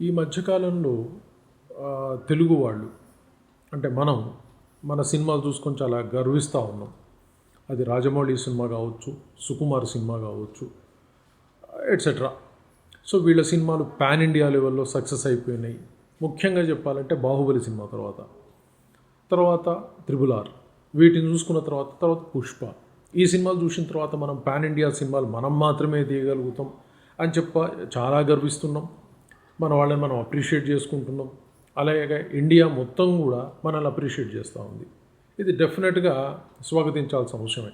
ఈ మధ్యకాలంలో తెలుగు వాళ్ళు అంటే మనం మన సినిమాలు చూసుకొని చాలా గర్విస్తూ ఉన్నాం. అది రాజమౌళి సినిమా కావచ్చు సుకుమార్ సినిమా కావచ్చు ఎట్సెట్రా సో వీళ్ళ సినిమాలు పాన్ ఇండియా లెవెల్లో సక్సెస్ అయిపోయినాయి. ముఖ్యంగా చెప్పాలంటే బాహుబలి సినిమా తర్వాత. తర్వాత త్రిబుల్ ఆర్. వీటిని చూసుకున్న తర్వాత తర్వాత పుష్ప. ఈ సినిమాలు చూసిన తర్వాత మనం పాన్ ఇండియా సినిమాలు మనం మాత్రమే తీయగలుగుతాం అని చెప్ప చాలా గర్విస్తున్నాం. మన వాళ్ళని మనం అప్రిషియేట్ చేసుకుంటున్నాం. అలాగే ఇండియా మొత్తం కూడా మనల్ని అప్రిషియేట్ చేస్తూ ఉంది. ఇది డెఫినెట్గా స్వాగతించాల్సిన అవసరమే.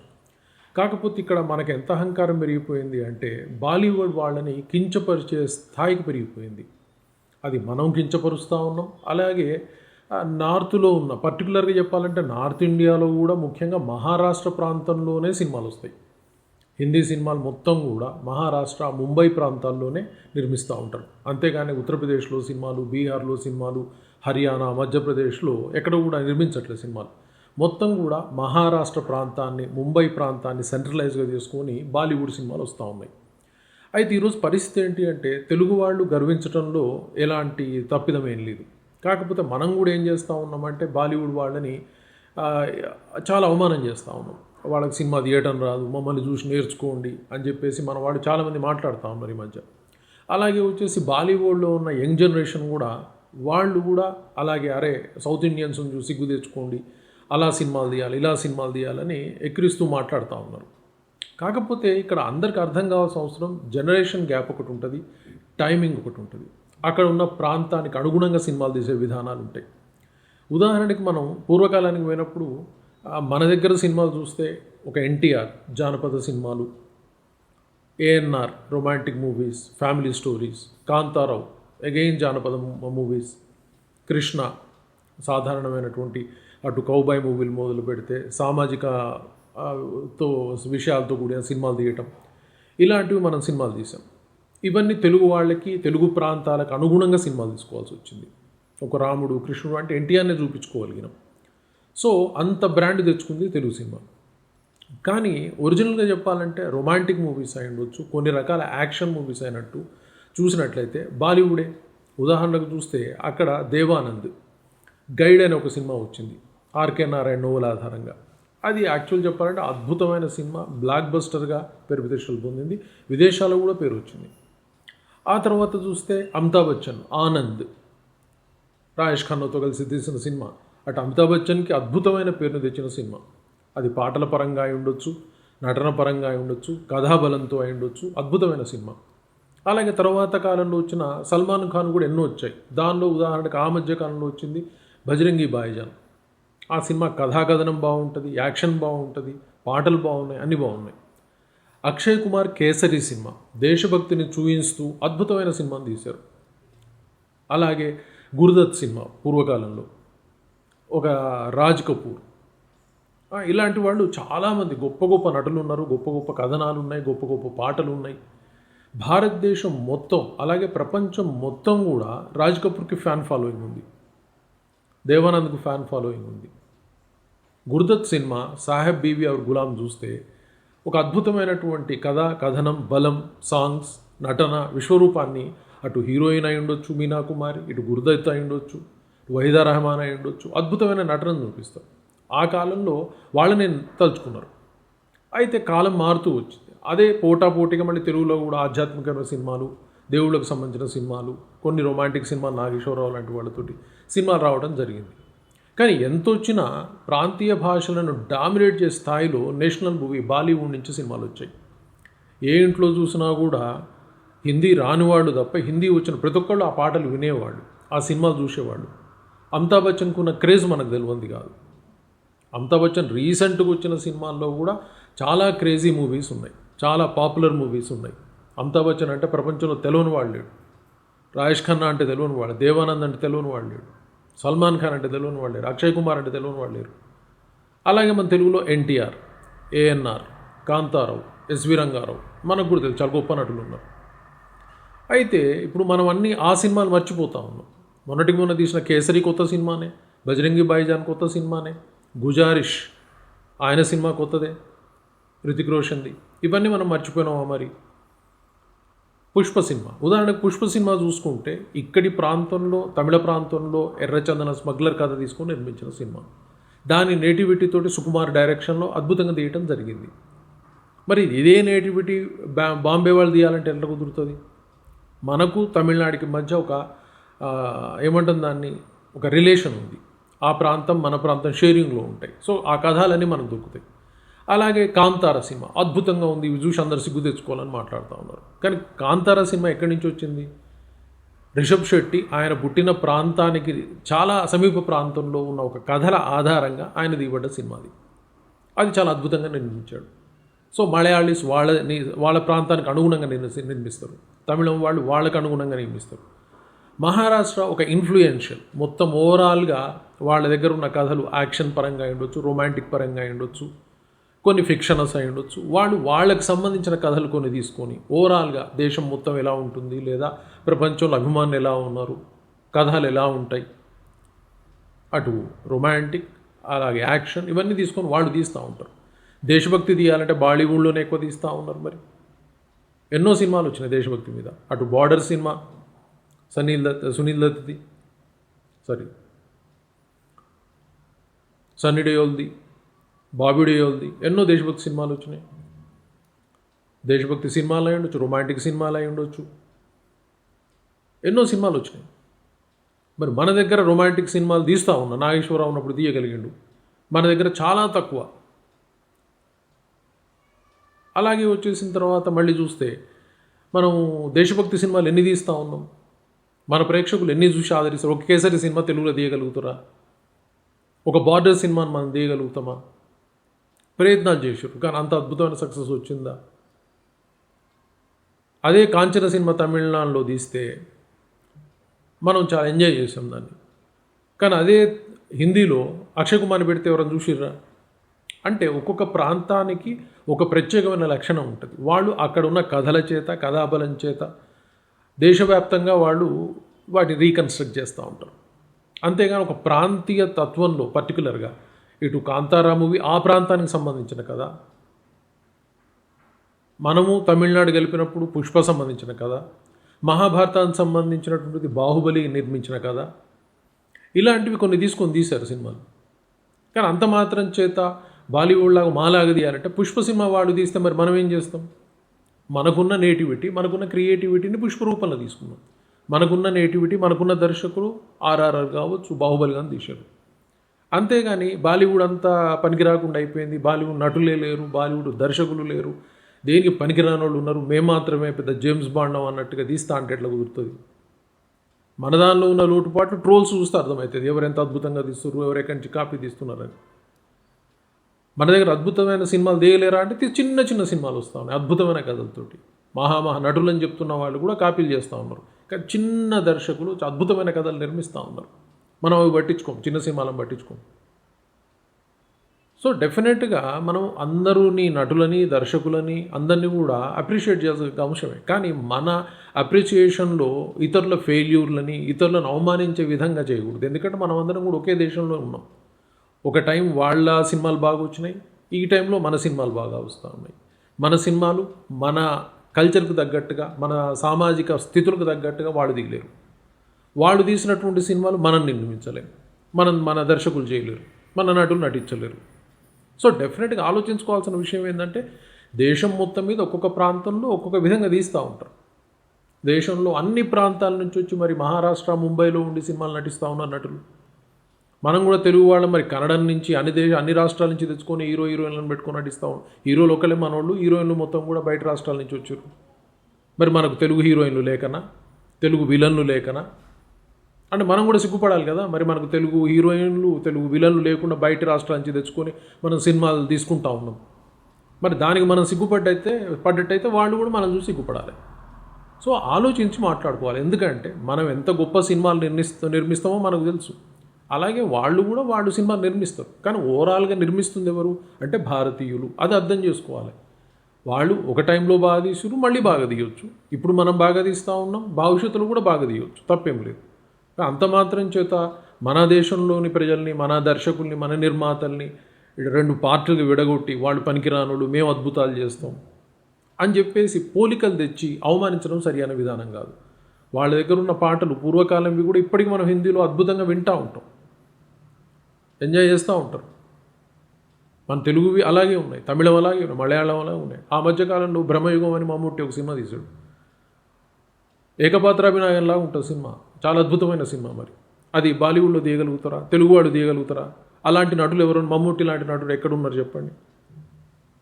కాకపోతే ఇక్కడ మనకి ఎంత అహంకారం పెరిగిపోయింది అంటే బాలీవుడ్ వాళ్ళని కించపరిచే స్థాయికి పెరిగిపోయింది. అది మనం కించపరుస్తూ ఉన్నాం. అలాగే నార్త్లో ఉన్న పర్టికులర్గా చెప్పాలంటే నార్త్ ఇండియాలో కూడా ముఖ్యంగా మహారాష్ట్ర ప్రాంతంలోనే సినిమాలు వస్తాయి. హిందీ సినిమాలు మొత్తం కూడా మహారాష్ట్ర ముంబై ప్రాంతాల్లోనే నిర్మిస్తూ ఉంటారు. అంతేగాని ఉత్తరప్రదేశ్లో సినిమాలు బీహార్లో సినిమాలు హర్యానా మధ్యప్రదేశ్లో ఎక్కడ కూడా నిర్మించట్లేదు సినిమాలు. మొత్తం కూడా మహారాష్ట్ర ప్రాంతాన్ని ముంబై ప్రాంతాన్ని సెంట్రలైజ్గా చేసుకొని బాలీవుడ్ సినిమాలు వస్తూ ఉన్నాయి. అయితే ఈరోజు పరిస్థితి ఏంటి అంటే తెలుగు వాళ్ళు గర్వించడంలో ఎలాంటి తప్పిదం ఏం లేదు. కాకపోతే మనం కూడా ఏం చేస్తూ ఉన్నామంటే బాలీవుడ్ వాళ్ళని చాలా అవమానం చేస్తూ ఉన్నాం. వాళ్ళకి సినిమా తీయటం రాదు మమ్మల్ని చూసి నేర్చుకోండి అని చెప్పేసి మన వాడు చాలామంది మాట్లాడుతూ ఉన్నారు ఈ మధ్య. అలాగే వచ్చేసి బాలీవుడ్లో ఉన్న యంగ్ జనరేషన్ కూడా వాళ్ళు కూడా అలాగే అరే సౌత్ ఇండియన్స్ చూసి సిగ్గు తెచ్చుకోండి అలా సినిమాలు తీయాలి ఇలా సినిమాలు తీయాలని ఎక్కిరిస్తూ మాట్లాడుతూ ఉన్నారు. కాకపోతే ఇక్కడ అందరికి అర్థం కావాల్సిన అవసరం జనరేషన్ గ్యాప్ ఒకటి ఉంటుంది టైమింగ్ ఒకటి ఉంటుంది. అక్కడ ఉన్న ప్రాంతానికి అనుగుణంగా సినిమాలు తీసే విధానాలు ఉంటాయి. ఉదాహరణకి మనం పూర్వకాలానికి పోయినప్పుడు మన దగ్గర సినిమాలు చూస్తే ఒక ఎన్టీఆర్ జానపద సినిమాలు ANR romantic movies family stories Kantha Rao again జానపద మూవీస్ కృష్ణ సాధారణమైనటువంటి అటు కౌబాయ్ మూవీలు మొదలు పెడితే సామాజిక తో విషయాలతో కూడిన సినిమాలు తీయటం. ఇలాంటివి మనం సినిమాలు తీసాం ఇవన్నీ తెలుగు వాళ్ళకి తెలుగు ప్రాంతాలకు అనుగుణంగా సినిమాలు తీసుకోవాల్సి వచ్చింది. ఒక రాముడు కృష్ణుడు అంటే ఎన్టీఆర్నే చూపించుకోగలిగినాం. సో అంత బ్రాండ్ తెచ్చుకుంది తెలుగు సినిమా. కానీ ఒరిజినల్గా చెప్పాలంటే రొమాంటిక్ మూవీస్ అయి ఉండొచ్చు కొన్ని రకాల యాక్షన్ మూవీస్ అయినట్టు చూసినట్లయితే బాలీవుడే. ఉదాహరణకు చూస్తే అక్కడ దేవానంద్ గైడ్ అనే ఒక సినిమా వచ్చింది ఆర్కే నారాయణ నోవెల్ ఆధారంగా. అది యాక్చువల్ చెప్పాలంటే అద్భుతమైన సినిమా బ్లాక్ బస్టర్గా పేరు ప్రతిష్టలు పొందింది విదేశాల్లో కూడా పేరు వచ్చింది. ఆ తర్వాత చూస్తే అమితాబ్ బచ్చన్ ఆనంద్ రాజేష్ ఖన్నాతో కలిసి తీసిన సినిమా. అటు అమితాబ్ బచ్చన్కి అద్భుతమైన పేరును తెచ్చిన సినిమా. అది పాటల పరంగా అయి ఉండొచ్చు నటన పరంగా అయి ఉండొచ్చు కథాబలంతో అయి ఉండొచ్చు అద్భుతమైన సినిమా. అలాగే తర్వాత కాలంలో వచ్చిన సల్మాన్ ఖాన్ కూడా ఎన్నో వచ్చాయి. దానిలో ఉదాహరణకు ఆ మధ్య కాలంలో వచ్చింది బజరంగి బాయిజాన్ ఆ సినిమా కథాకథనం బాగుంటుంది యాక్షన్ బాగుంటుంది పాటలు బాగున్నాయి అన్నీ బాగున్నాయి. అక్షయ్ కుమార్ కేసరి సినిమా. దేశభక్తిని చూయిస్తూ అద్భుతమైన సినిమాని తీశారు. అలాగే గురుదత్ సినిమా పూర్వకాలంలో. ఒక రాజ్ కపూర్. ఇలాంటి వాళ్ళు చాలామంది గొప్ప గొప్ప నటులు ఉన్నారు గొప్ప గొప్ప కథనాలు ఉన్నాయి గొప్ప గొప్ప పాటలు ఉన్నాయి. భారతదేశం మొత్తం అలాగే ప్రపంచం మొత్తం కూడా రాజ్ కపూర్కి ఫ్యాన్ ఫాలోయింగ్ ఉంది. దేవానంద్కు ఫ్యాన్ ఫాలోయింగ్ ఉంది. గురుదత్ సినిమా సాహెబ్ బీబీ అవర్ గులాం చూస్తే ఒక అద్భుతమైనటువంటి కథ కథనం బలం సాంగ్స్ నటన విశ్వరూపాన్ని అటు హీరోయిన్ అయి ఉండొచ్చు మీనా కుమారి ఇటు గురుదత్ అయి ఉండొచ్చు. వైదా రహమాన్ అయి ఉండొచ్చు. అద్భుతమైన నటనను చూపిస్తారు. ఆ కాలంలో వాళ్ళని తలుచుకున్నారు. అయితే కాలం మారుతూ వచ్చింది. అదే పోటాపోటీగా మళ్ళీ తెలుగులో కూడా ఆధ్యాత్మికమైన సినిమాలు దేవుళ్ళకు సంబంధించిన సినిమాలు కొన్ని రొమాంటిక్ సినిమాలు నాగేశ్వరరావు లాంటి వాళ్ళతోటి సినిమాలు రావడం జరిగింది. కానీ ఎంత వచ్చినా ప్రాంతీయ భాషలను డామినేట్ చేసే స్థాయిలో నేషనల్ మూవీ బాలీవుడ్ నుంచి సినిమాలు వచ్చాయి. ఏ ఇంట్లో చూసినా కూడా హిందీ రానివాడు తప్ప హిందీ వచ్చిన ప్రతి ఒక్కళ్ళు ఆ పాటలు వినేవాళ్ళు ఆ సినిమా చూసేవాళ్ళు. అమితాబ్ బచ్చన్కు ఉన్న క్రేజ్ మనకు తెలియంది కాదు. అమితాబ్ బచ్చన్ రీసెంట్గా వచ్చిన సినిమాల్లో కూడా చాలా క్రేజీ మూవీస్ ఉన్నాయి. చాలా పాపులర్ మూవీస్ ఉన్నాయి. అమితాబ్ బచ్చన్ అంటే ప్రపంచంలో తెలియని వాడు లేడు. రాజేష్ ఖన్నా అంటే తెలియని వాడు దేవానంద్ అంటే తెలియని వాడు లేడు. సల్మాన్ ఖాన్ అంటే తెలియని వాడు లేరు అక్షయ్ కుమార్ అంటే తెలియని వాడు లేరు. అలాగే మన తెలుగులో ఎన్టీఆర్ ఏఎన్ఆర్ కాంతారావు ఎస్వి రంగారావు మనకు కూడా తెలుసు. చాలా గొప్ప నటులు ఉన్నారు. అయితే ఇప్పుడు మనం అన్నీ ఆ సినిమాలు మర్చిపోతా ఉన్నాం. మొన్నటికి మొన్న తీసిన కేసరి కొత్త సినిమానే బజరంగి బాయిజాన్ కొత్త సినిమానే గుజారిష్ ఆయన సినిమా కొత్తదే రితిక్ రోషన్ది. ఇవన్నీ మనం మర్చిపోయినామా మరి? పుష్ప సినిమా. ఉదాహరణకు పుష్ప సినిమా చూసుకుంటే ఇక్కడి ప్రాంతంలో తమిళ ప్రాంతంలో ఎర్రచందన స్మగ్లర్ కథ తీసుకొని నిర్మించిన సినిమా. దాని నేటివిటీతోటి సుకుమార్ డైరెక్షన్లో అద్భుతంగా తీయటం జరిగింది. మరి ఇదే నేటివిటీ బా బాంబే వాళ్ళు తీయాలంటే ఎట్లా కుదురుతుంది? మనకు తమిళనాడుకి మధ్య ఒక ఏమంటుంది దాన్ని? ఒక రిలేషన్ ఉంది. ఆ ప్రాంతం మన ప్రాంతం షేరింగ్లో ఉంటాయి. సో ఆ కథలన్నీ మనకు దొరుకుతాయి. అలాగే కాంతార సినిమా. అద్భుతంగా ఉంది. ఇవి చూసి అందరు సిగ్గు తెచ్చుకోవాలని మాట్లాడుతూ ఉన్నారు. కానీ కాంతార సినిమా ఎక్కడి నుంచి వచ్చింది? రిషబ్ శెట్టి ఆయన పుట్టిన ప్రాంతానికి చాలా సమీప ప్రాంతంలో ఉన్న ఒక కథల ఆధారంగా ఆయన దిగబడ్డ సినిమాది అది. చాలా అద్భుతంగా నిర్మించాడు. సో మలయాళీస్ వాళ్ళ వాళ్ళ ప్రాంతానికి అనుగుణంగా నిర్మి నిర్మిస్తారు. తమిళం వాళ్ళు వాళ్ళకు అనుగుణంగా నిర్మిస్తారు. మహారాష్ట్ర ఒక ఇన్ఫ్లుయెన్షియల్. మొత్తం ఓవరాల్గా వాళ్ళ దగ్గర ఉన్న కథలు యాక్షన్ పరంగా ఉండొచ్చు రొమాంటిక్ పరంగా ఉండొచ్చు కొన్ని ఫిక్షనస్ అయి ఉండొచ్చు వాళ్ళు వాళ్ళకి సంబంధించిన కథలు కొన్ని తీసుకొని ఓవరాల్గా దేశం మొత్తం ఎలా ఉంటుంది లేదా ప్రపంచంలో అభిమానులు ఎలా ఉన్నారు కథలు ఎలా ఉంటాయి అటు రొమాంటిక్ అలాగే యాక్షన్ ఇవన్నీ తీసుకొని వాళ్ళు తీస్తూ ఉంటారు. దేశభక్తి తీయాలంటే బాలీవుడ్లోనే ఎక్కువ తీస్తూ ఉన్నారు మరి. ఎన్నో సినిమాలు వచ్చినాయి దేశభక్తి మీద. అటు బార్డర్ సినిమా సనీల్ దత్ సునీల్ దత్ది సారీ సన్నీ డేయోల్ది బాబీ డేయోల్ది ఎన్నో దేశభక్తి సినిమాలు వచ్చినాయి. దేశభక్తి సినిమాలు అయి ఉండొచ్చు రొమాంటిక్ సినిమాలు అయి ఉండొచ్చు. ఎన్నో సినిమాలు వచ్చినాయి. మరి మన దగ్గర రొమాంటిక్ సినిమాలు తీస్తూ ఉన్నా నాగేశ్వరరావు ఉన్నప్పుడు తీయగలిగిండు. మన దగ్గర చాలా తక్కువ. అలాగే వచ్చేసిన తర్వాత మళ్ళీ చూస్తే మనం దేశభక్తి సినిమాలు ఎన్ని తీస్తూ ఉన్నాం? మన ప్రేక్షకులు ఎన్ని చూసి ఆదరిస్తారు? ఒక కేసరి సినిమా తెలుగులో తీయగలుగుతారా? ఒక బార్డర్ సినిమాని మనం తీయగలుగుతామా? ప్రయత్నాలు చేశారు కానీ అంత అద్భుతమైన సక్సెస్ వచ్చిందా? అదే కాంచన సినిమా తమిళనాడులో తీస్తే మనం చాలా ఎంజాయ్ చేసాం దాన్ని. కానీ అదే హిందీలో అక్షయ్ కుమార్ని పెడితే ఎవరైనా చూసిర్రా? అంటే ఒక్కొక్క ప్రాంతానికి ఒక ప్రత్యేకమైన లక్షణం ఉంటుంది. వాళ్ళు అక్కడ ఉన్న కథల చేత కథాబలం చేత దేశవ్యాప్తంగా వాళ్ళు వాటి రీకన్స్ట్రక్ట్ చేస్తూ ఉంటారు. అంతేగాని ఒక ప్రాంతీయ తత్వంలో పర్టికులర్గా ఇటు కాంతారా మూవీ ఆ ప్రాంతానికి సంబంధించిన కథ మనము తమిళనాడు గెలిపినప్పుడు పుష్ప సంబంధించిన కథ మహాభారతానికి సంబంధించినటువంటిది బాహుబలి నిర్మించిన కథ ఇలాంటివి కొన్ని తీసుకొని తీశారు సినిమాలు. కానీ అంత మాత్రం చేత బాలీవుడ్ లాగా మాలాగా తీయాలంటే పుష్ప సినిమా వాళ్ళు తీస్తే మరి మనం ఏం చేస్తాం? మనకున్న నేటివిటీ మనకున్న క్రియేటివిటీని పుష్పరూపంలో తీసుకున్నాం. మనకున్న నేటివిటీ మనకున్న దర్శకుడు ఆర్ఆర్ఆర్ కావచ్చు బాహుబలి కానీ తీశారు అంతేగాని బాలీవుడ్ అంతా పనికి రాకుండా అయిపోయింది. బాలీవుడ్ నటులే లేరు బాలీవుడ్ దర్శకులు లేరు. దేనికి పనికిరాని వాళ్ళు ఉన్నారు? మేము మాత్రమే పెద్ద జేమ్స్ బాండం అన్నట్టుగా తీస్తా అంటే ఎట్లా కుదురుతుంది? మన దానిలో ఉన్న లోటుపాట్లు ట్రోల్స్ చూస్తే అర్థమవుతుంది. ఎవరు ఎంత అద్భుతంగా తీస్తున్నారు ఎవరెక్కడి నుంచి కాపీ తీస్తున్నారని. మన దగ్గర అద్భుతమైన సినిమాలు తీయలేరా అంటే చిన్న చిన్న సినిమాలు వస్తూ ఉన్నాయి. అద్భుతమైన కథలతోటి. మహామహా నటులని చెప్తున్న వాళ్ళు కూడా కాపీలు చేస్తూ ఉన్నారు. కానీ చిన్న దర్శకులు అద్భుతమైన కథలు నిర్మిస్తూ ఉన్నారు. మనం అవి పట్టించుకోం. చిన్న సినిమాలను పట్టించుకోం. సో డెఫినెట్గా మనం అందరూని నటులని దర్శకులని అందరినీ కూడా అప్రిషియేట్ చేయాల్సిన అంశమే కానీ మన అప్రిషియేషన్లో ఇతరుల ఫెయిల్యూర్లని ఇతరులను అవమానించే విధంగా చేయకూడదు. ఎందుకంటే మనం అందరం కూడా ఒకే దేశంలో ఉన్నాం. ఒక టైం వాళ్ళ సినిమాలు బాగా వచ్చినాయి ఈ టైంలో మన సినిమాలు బాగా వస్తూ ఉన్నాయి. మన సినిమాలు మన కల్చర్కు తగ్గట్టుగా మన సామాజిక స్థితులకు తగ్గట్టుగా వాళ్ళు దిగలేరు. వాళ్ళు తీసినటువంటి సినిమాలు మనం నిర్మించలేము మనం మన దర్శకులు చేయలేరు. మన నటులు నటించలేరు. సో డెఫినెట్గా ఆలోచించుకోవాల్సిన విషయం ఏంటంటే దేశం మొత్తం మీద ఒక్కొక్క ప్రాంతంలో ఒక్కొక్క విధంగా తీస్తూ ఉంటారు. దేశంలో అన్ని ప్రాంతాల నుంచి వచ్చి మరి మహారాష్ట్ర ముంబైలో ఉండి సినిమాలు నటిస్తూ ఉన్నారు నటులు. మనం కూడా తెలుగు వాళ్ళం మరి కన్నడ నుంచి అన్ని దేశ అన్ని రాష్ట్రాల నుంచి తెచ్చుకొని హీరో హీరోయిన్లను పెట్టుకొని నటిస్తాం హీరో హీరోలు ఒకళ్ళే మనోళ్ళు హీరోయిన్లు మొత్తం కూడా బయట రాష్ట్రాల నుంచి వచ్చారు. మరి మనకు తెలుగు హీరోయిన్లు లేకనా? తెలుగు విలన్లు లేకనా? అంటే మనం కూడా సిగ్గుపడాలి కదా మరి మనకు తెలుగు హీరోయిన్లు తెలుగు విలన్లు లేకుండా బయట రాష్ట్రాల నుంచి తెచ్చుకొని మనం సినిమాలు తీసుకుంటా ఉన్నాం. మరి దానికి మనం సిగ్గుపడ్డైతే పడ్డట్టయితే వాళ్ళు కూడా మనం చూసి సిగ్గుపడాలి. సో ఆలోచించి మాట్లాడుకోవాలి. ఎందుకంటే మనం ఎంత గొప్ప సినిమాలు నిర్మిస్తా నిర్మిస్తామో మనకు తెలుసు. అలాగే వాళ్ళు కూడా వాళ్ళు సినిమా నిర్మిస్తారు. కానీ ఓవరాల్గా నిర్మిస్తుంది ఎవరు? అంటే భారతీయులు. అది అర్థం చేసుకోవాలి. వాళ్ళు ఒక టైంలో బాగా తీసారు మళ్ళీ బాగా తీయొచ్చు. ఇప్పుడు మనం బాగా తీస్తూ ఉన్నాం భవిష్యత్తులో కూడా బాగా తీయొచ్చు. తప్పేం లేదు. అంత మాత్రం చేత మన దేశంలోని ప్రజల్ని మన దర్శకుల్ని మన నిర్మాతల్ని రెండు పార్టీలు విడగొట్టి వాళ్ళు పనికిరానులు మేము అద్భుతాలు చేస్తాం అని చెప్పేసి పోలికలు తెచ్చి అవమానించడం సరియైన విధానం కాదు. వాళ్ళ దగ్గర ఉన్న పాటలు పూర్వకాలంవి కూడా ఇప్పటికి మనం హిందీలో అద్భుతంగా వింటూ ఉంటాం. ఎంజాయ్ చేస్తూ ఉంటారు. మన తెలుగువి అలాగే ఉన్నాయి తమిళం అలాగే ఉన్నాయి మలయాళం అలాగే ఉన్నాయి. ఆ మధ్యకాలంలో బ్రహ్మయుగం అని మమ్మూటి ఒక సినిమా తీశాడు. ఏకపాత్రాభినాయంలాగా ఉంటుంది సినిమా. చాలా అద్భుతమైన సినిమా మరి. అది బాలీవుడ్లో తీయగలుగుతారా? తెలుగువాడు తీయగలుగుతారా? అలాంటి నటులు ఎవరు? మమ్మూటి లాంటి నటుడు ఎక్కడున్నారు చెప్పండి.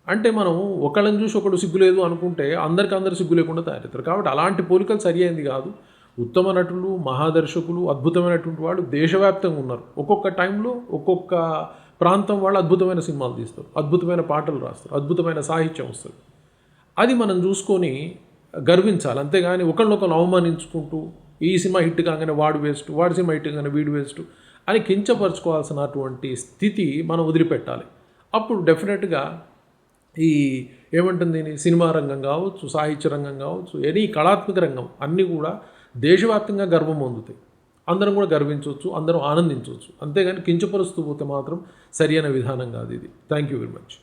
అంటే మనం ఒకళ్ళని చూసి ఒకడు సిగ్గు లేదు అనుకుంటే అందరికీ అందరు సిగ్గు లేకుండా తయారవుతారు. కాబట్టి అలాంటి పోలికలు సరి అయింది కాదు. ఉత్తమ నటులు మహాదర్శకులు అద్భుతమైనటువంటి వాళ్ళు దేశవ్యాప్తంగా ఉన్నారు. ఒక్కొక్క టైంలో ఒక్కొక్క ప్రాంతం వాళ్ళు అద్భుతమైన సినిమాలు తీస్తారు. అద్భుతమైన పాటలు రాస్తారు. అద్భుతమైన సాహిత్యం వస్తుంది. అది మనం చూసుకొని గర్వించాలి. అంతేగాని ఒకళ్ళొకరు అవమానించుకుంటూ ఈ సినిమా హిట్ కాగానే వాడు వేస్ట్ వాడి సినిమా హిట్ కాగానే వీడు వేస్ట్ అని కించపరచుకోవాల్సినటువంటి స్థితి మనం వదిలిపెట్టాలి. అప్పుడు డెఫినెట్గా ఈ ఏమంటుంది సినిమా రంగం కావచ్చు సాహిత్య రంగం కావచ్చు ఎనీ కళాత్మక రంగం అన్నీ కూడా దేశవ్యాప్తంగా గర్వం పొందుతాయి అందరం కూడా గర్వించవచ్చు అందరం ఆనందించవచ్చు. అంతేగాని కించపరుస్తూ పోతే మాత్రం సరి అయిన విధానం కాదు ఇది. Thank you very much